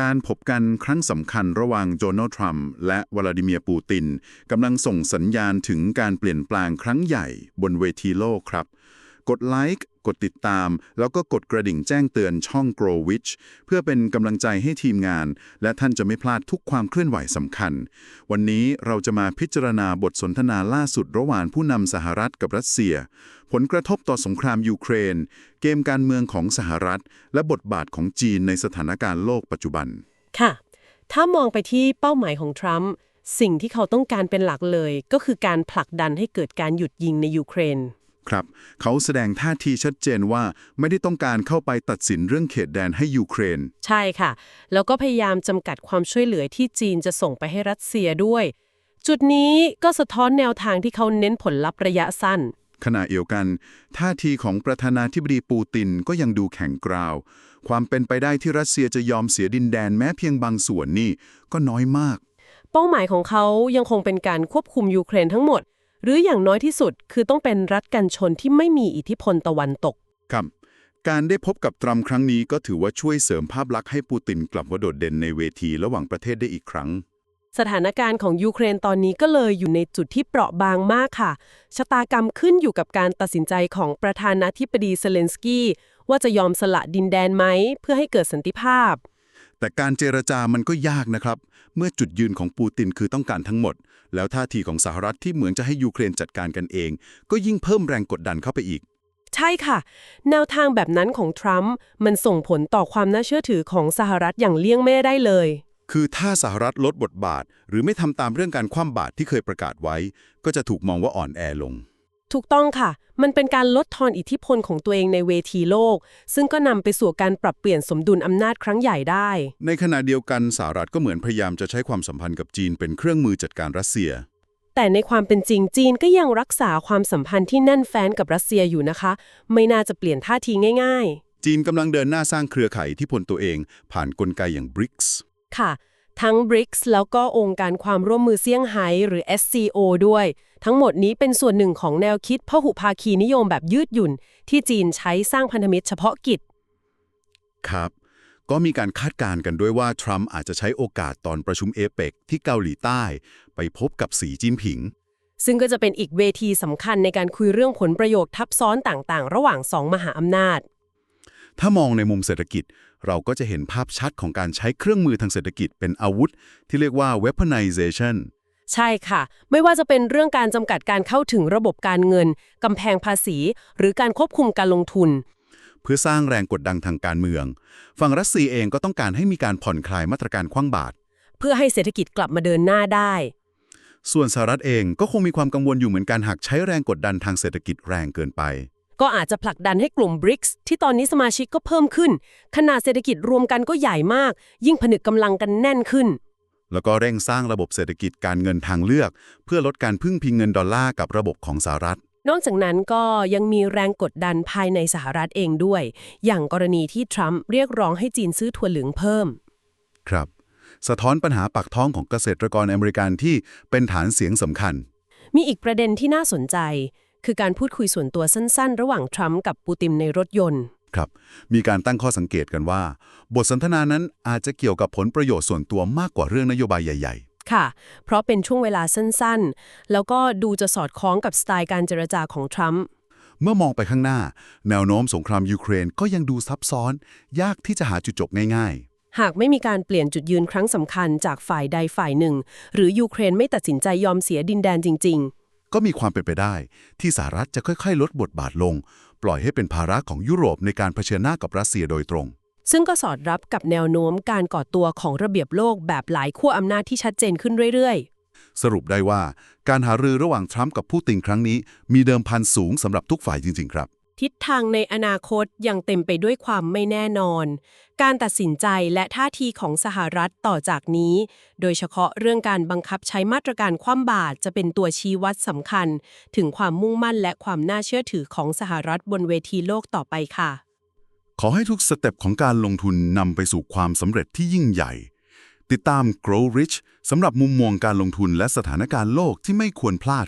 การพบกันครั้งสำคัญระหว่างโจนัลทรัมป์และวลาดิเมียร์ปูตินกำลังส่งสัญญาณถึงการเปลี่ยนแปลงครั้งใหญ่บนเวทีโลกครับ กดไลค์กดติดตาม แล้วก็กดกระดิ่งแจ้งเตือนช่อง Grow Witch เพื่อเป็นกำลังใจให้ทีมงาน และท่านจะไม่พลาดทุกความเคลื่อนไหวสำคัญ วันนี้เราจะมาพิจารณาบทสนทนาล่าสุดระหว่างผู้นำสหรัฐกับรัสเซีย ผลกระทบต่อสงครามยูเครน เกมการเมืองของสหรัฐ และบทบาทของจีนในสถานการณ์โลกปัจจุบัน ค่ะ ถ้ามองไปที่เป้าหมายของทรัมป์สิ่งที่เขาต้องการเป็นหลักเลย ก็คือการผลักดันให้เกิดการหยุดยิงในยูเครน ครับ เขาแสดงท่าทีชัดเจนว่าไม่ได้ต้องการเข้าไปตัดสินเรื่องเขตแดนให้ยูเครน ใช่ค่ะ แล้วก็พยายามจำกัดความช่วยเหลือที่จีนจะส่งไปให้รัสเซียด้วย จุดนี้ก็สะท้อนแนวทางที่เขาเน้นผลลัพธ์ระยะสั้น ขณะเดียวกัน ท่าทีของประธานาธิบดีปูตินก็ยังดูแข็งกราว ความเป็นไปได้ที่รัสเซียจะยอมเสียดินแดนแม้เพียงบางส่วนนี่ก็น้อยมาก เป้าหมายของเขายังคงเป็นการควบคุมยูเครนทั้งหมด หรืออย่างน้อยที่สุดคือต้องเป็นรัฐกันชนที่ไม่มีอิทธิพลตะวันตก ครับ การได้พบกับตรัมป์ครั้งนี้ก็ถือว่าช่วยเสริมภาพลักษณ์ให้ปูตินกลับมาโดดเด่นในเวทีระหว่างประเทศได้อีกครั้ง สถานการณ์ของยูเครนตอนนี้ก็เลยอยู่ในจุดที่เปราะบางมากค่ะ ชะตากรรมขึ้นอยู่กับการตัดสินใจของประธานาธิบดีเซเลนสกี้ว่าจะยอมสละดินแดนไหมเพื่อให้เกิดสันติภาพ แต่การเจรจามันก็ยากนะครับ เมื่อจุดยืนของปูตินคือต้องการทั้งหมด แล้วท่าทีของสหรัฐที่เหมือนจะให้ยูเครนจัดการกันเอง ก็ยิ่งเพิ่มแรงกดดันเข้าไปอีก ใช่ค่ะ แนวทางแบบนั้นของทรัมป์มันส่งผลต่อความน่าเชื่อถือของสหรัฐอย่างเลี่ยงไม่ได้เลย คือถ้าสหรัฐลดบทบาท หรือไม่ทำตามเรื่องการคว่ำบาตรที่เคยประกาศไว้ ก็จะถูกมองว่าอ่อนแอลง ถูกต้องค่ะ มันเป็นการลดทอนอิทธิพลของตัวเองในเวทีโลก ซึ่งก็นำไปสู่การปรับเปลี่ยนสมดุลอำนาจครั้งใหญ่ได้ ในขณะเดียวกันสหรัฐก็เหมือนพยายามจะใช้ความสัมพันธ์กับจีนเป็นเครื่องมือจัดการรัสเซีย แต่ในความเป็นจริงจีนก็ยังรักษาความสัมพันธ์ที่แน่นแฟ้นกับรัสเซียอยู่นะคะ ไม่น่าจะเปลี่ยนท่าทีง่ายจีนกำลังเดินหน้าสร้างเครือข่ายอิที่พลตัวเอง ผ่านกลไกอย่าง BRICS ๆค่ะ ทั้ง BRICS แล้วก็องค์การความร่วมมือเซี่ยงไฮ้หรือ SCO ด้วย ทั้งหมดนี้เป็นส่วนหนึ่งของแนวคิดพหุภาคีนิยมแบบยืดหยุ่น ที่จีนใช้สร้างพันธมิตรเฉพาะกิจ ครับ ก็มีการคาดการณ์กันด้วยว่า ทรัมป์อาจจะใช้โอกาสตอนประชุมเอเปกที่เกาหลีใต้ ไปพบกับสีจิ้นผิง ซึ่งก็จะเป็นอีกเวทีสำคัญในการคุยเรื่องผลประโยชน์ทับซ้อนต่างๆ ระหว่างสองมหาอำนาจ ถ้ามองในมุมเศรษฐกิจ เราก็จะเห็นภาพชัดของการใช้เครื่องมือทางเศรษฐกิจเป็นอาวุธ ที่เรียกว่า weaponization ใช่ค่ะ ไม่ว่าจะเป็นเรื่องการจำกัดการเข้าถึงระบบการเงินกำแพงภาษี หรือการควบคุมการลงทุน เพื่อสร้างแรงกดดันทางการเมือง ฝั่งรัสเซียเองก็ต้องการให้มีการผ่อนคลายมาตรการคว่ำบาตรเพื่อให้เศรษฐกิจกลับมาเดินหน้าได้ ส่วนสหรัฐเองก็คงมีความกังวลอยู่เหมือนกันหากใช้แรงกดดันทางเศรษฐกิจแรงเกินไป ก็อาจจะผลักดันให้กลุ่ม BRICS ที่ตอนนี้สมาชิกก็เพิ่มขึ้น ขนาดเศรษฐกิจรวมกันก็ใหญ่มาก ยิ่งผนึกกำลังกันแน่นขึ้น แล้วก็เร่งสร้างระบบเศรษฐกิจการเงินทางเลือก เพื่อลดการพึ่งพิงเงินดอลลาร์กับระบบของสหรัฐ นอกจากนั้นก็ยังมีแรงกดดันภายในสหรัฐเองด้วย อย่างกรณีที่ทรัมป์เรียกร้องให้จีนซื้อถั่วเหลืองเพิ่ม ครับ สะท้อนปัญหาปากท้องของเกษตรกรอเมริกันที่เป็นฐานเสียงสำคัญ มีอีกประเด็นที่น่าสนใจ คือการพูดคุยส่วนตัวสั้นๆ ระหว่างทรัมป์กับปูตินในรถยนต์ ครับ มีการตั้งข้อสังเกตกันว่า บทสนทนานั้นอาจจะเกี่ยวกับผลประโยชน์ส่วนตัวมากกว่าเรื่องนโยบายใหญ่ค่ะ เพราะเป็นช่วงเวลาสั้นๆ แล้วก็ดูจะสอดคล้องกับสไตล์การเจรจาของทรัมป์ๆเมื่อมองไปข้างหน้า แนวโน้มสงครามยูเครนก็ยังดูซับซ้อน ยากที่จะหาจุดจบง่ายหากไม่มีการเปลี่ยนจุดยืนครั้งสำคัญจากฝ่ายใดฝ่ายหนึ่ง หรือยูเครนไม่ตัดสินใจยอมเสียดินแดนจริง ๆ ก็มีความเป็นไปได้ ที่สหรัฐจะค่อยๆ ลดบทบาทลง ปล่อยให้เป็นภาระของยุโรปในการเผชิญหน้ากับรัสเซียโดยตรงๆซึ่งก็สอดรับกับแนวโน้มการก่อตัวของระเบียบโลกแบบหลายขั้วอำนาจที่ชัดเจนขึ้นเรื่อยๆ สรุปได้ว่าการหารือระหว่างทรัมป์กับผู้ติงครั้งนี้ มีเดิมพันสูงสำหรับทุกฝ่ายจริง ๆ ครับ ทิศทางในอนาคตยังเต็มไปด้วยความไม่แน่นอน การตัดสินใจและท่าทีของสหรัฐต่อจากนี้ โดยเฉพาะเรื่องการบังคับใช้มาตรการคว่ำบาตรจะเป็นตัวชี้วัดสำคัญ ถึงความมุ่งมั่นและความน่าเชื่อถือของสหรัฐบนเวทีโลกต่อไปค่ะ ขอให้ทุกสเต็ปของการลงทุนนำไปสู่ความสำเร็จที่ยิ่งใหญ่ ติดตาม Grow Rich สำหรับมุมมองการลงทุนและสถานการณ์โลกที่ไม่ควรพลาด